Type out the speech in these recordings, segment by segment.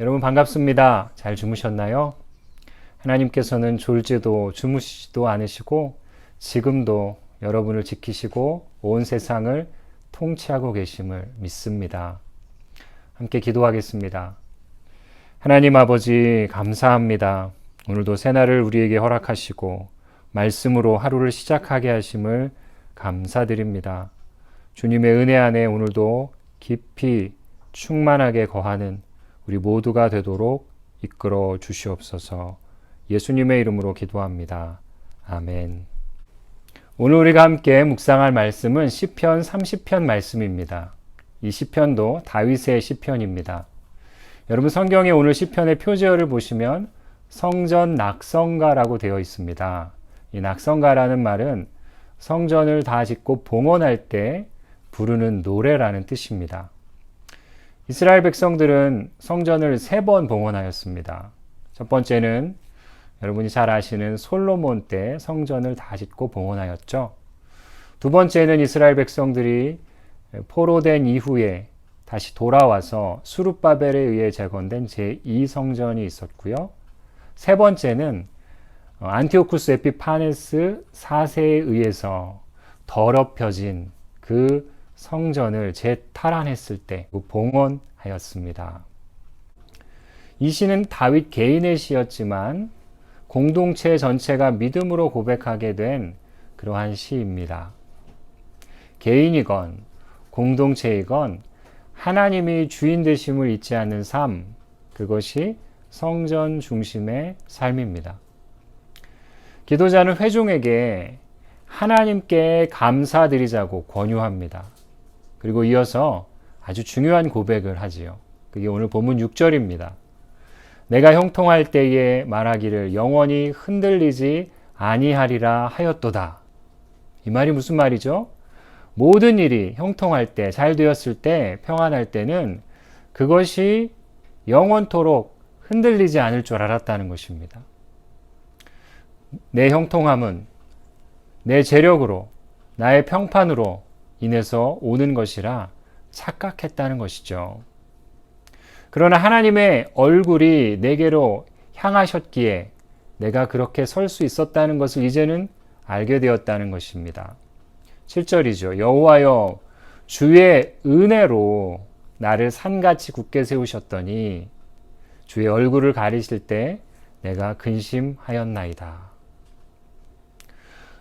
여러분 반갑습니다. 잘 주무셨나요? 하나님께서는 졸지도 주무시지도 않으시고 지금도 여러분을 지키시고 온 세상을 통치하고 계심을 믿습니다. 함께 기도하겠습니다. 하나님 아버지 감사합니다. 오늘도 새날을 우리에게 허락하시고 말씀으로 하루를 시작하게 하심을 감사드립니다. 주님의 은혜 안에 오늘도 깊이 충만하게 거하는 우리 모두가 되도록 이끌어 주시옵소서 예수님의 이름으로 기도합니다. 아멘. 오늘 우리가 함께 묵상할 말씀은 시편 30편 말씀입니다. 이 시편도 다윗의 시편입니다. 여러분 성경에 오늘 시편의 표제어를 보시면 성전 낙성가라고 되어 있습니다. 이 낙성가라는 말은 성전을 다 짓고 봉헌할 때 부르는 노래라는 뜻입니다. 이스라엘 백성들은 성전을 세 번 봉헌하였습니다. 첫 번째는 여러분이 잘 아시는 솔로몬 때 성전을 다 짓고 봉헌하였죠. 두 번째는 이스라엘 백성들이 포로된 이후에 다시 돌아와서 수룹바벨에 의해 재건된 제2성전이 있었고요. 세 번째는 안티오쿠스 에피파네스 4세에 의해서 더럽혀진 그 성전을 재탈환했을 때 봉헌하였습니다. 이 시는 다윗 개인의 시였지만 공동체 전체가 믿음으로 고백하게 된 그러한 시입니다. 개인이건 공동체이건 하나님이 주인 되심을 잊지 않는 삶, 그것이 성전 중심의 삶입니다. 기도자는 회중에게 하나님께 감사드리자고 권유합니다. 그리고 이어서 아주 중요한 고백을 하지요. 그게 오늘 본문 6절입니다. 내가 형통할 때에 말하기를 영원히 흔들리지 아니하리라 하였도다. 이 말이 무슨 말이죠? 모든 일이 형통할 때, 잘 되었을 때, 평안할 때는 그것이 영원토록 흔들리지 않을 줄 알았다는 것입니다. 내 형통함은 내 재력으로, 나의 평판으로 인해서 오는 것이라 착각했다는 것이죠. 그러나 하나님의 얼굴이 내게로 향하셨기에 내가 그렇게 설 수 있었다는 것을 이제는 알게 되었다는 것입니다. 7절이죠. 여호와여 주의 은혜로 나를 산같이 굳게 세우셨더니 주의 얼굴을 가리실 때 내가 근심하였나이다.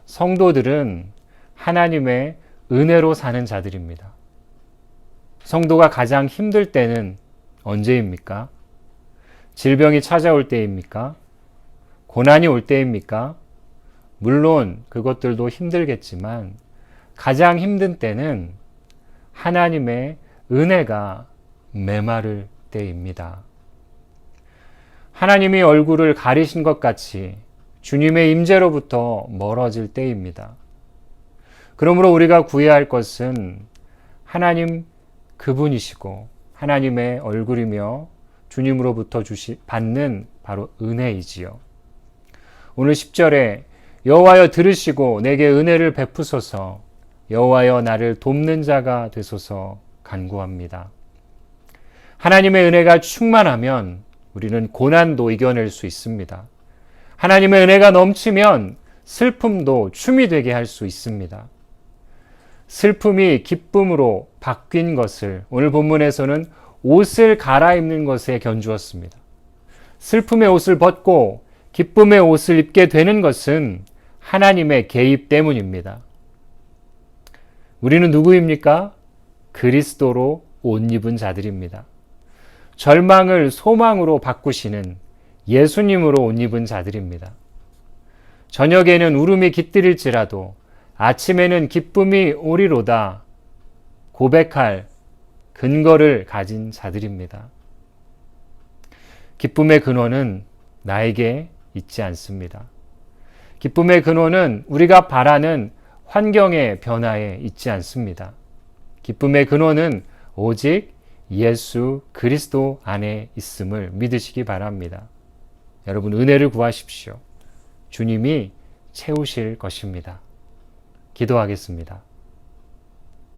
성도들은 하나님의 은혜로 사는 자들입니다. 성도가 가장 힘들 때는 언제입니까? 질병이 찾아올 때입니까? 고난이 올 때입니까? 물론 그것들도 힘들겠지만 가장 힘든 때는 하나님의 은혜가 메마를 때입니다. 하나님이 얼굴을 가리신 것 같이 주님의 임재로부터 멀어질 때입니다. 그러므로 우리가 구해야 할 것은 하나님 그분이시고 하나님의 얼굴이며 주님으로부터 주시 받는 바로 은혜이지요. 오늘 10절에 여호와여 들으시고 내게 은혜를 베푸소서 여호와여 나를 돕는 자가 되소서 간구합니다. 하나님의 은혜가 충만하면 우리는 고난도 이겨낼 수 있습니다. 하나님의 은혜가 넘치면 슬픔도 춤이 되게 할 수 있습니다. 슬픔이 기쁨으로 바뀐 것을 오늘 본문에서는 옷을 갈아입는 것에 견주었습니다. 슬픔의 옷을 벗고 기쁨의 옷을 입게 되는 것은 하나님의 개입 때문입니다. 우리는 누구입니까? 그리스도로 옷 입은 자들입니다. 절망을 소망으로 바꾸시는 예수님으로 옷 입은 자들입니다. 저녁에는 울음이 깃들일지라도 아침에는 기쁨이 오리로다 고백할 근거를 가진 자들입니다. 기쁨의 근원은 나에게 있지 않습니다. 기쁨의 근원은 우리가 바라는 환경의 변화에 있지 않습니다. 기쁨의 근원은 오직 예수 그리스도 안에 있음을 믿으시기 바랍니다. 여러분 은혜를 구하십시오. 주님이 채우실 것입니다. 기도하겠습니다.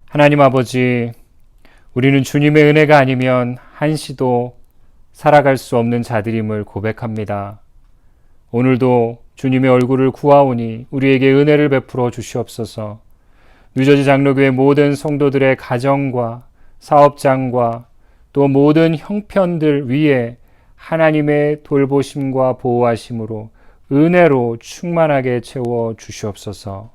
하나님 아버지, 우리는 주님의 은혜가 아니면 한시도 살아갈 수 없는 자들임을 고백합니다. 오늘도 주님의 얼굴을 구하오니 우리에게 은혜를 베풀어 주시옵소서. 뉴저지 장로교회 모든 성도들의 가정과 사업장과 또 모든 형편들 위에 하나님의 돌보심과 보호하심으로 은혜로 충만하게 채워 주시옵소서.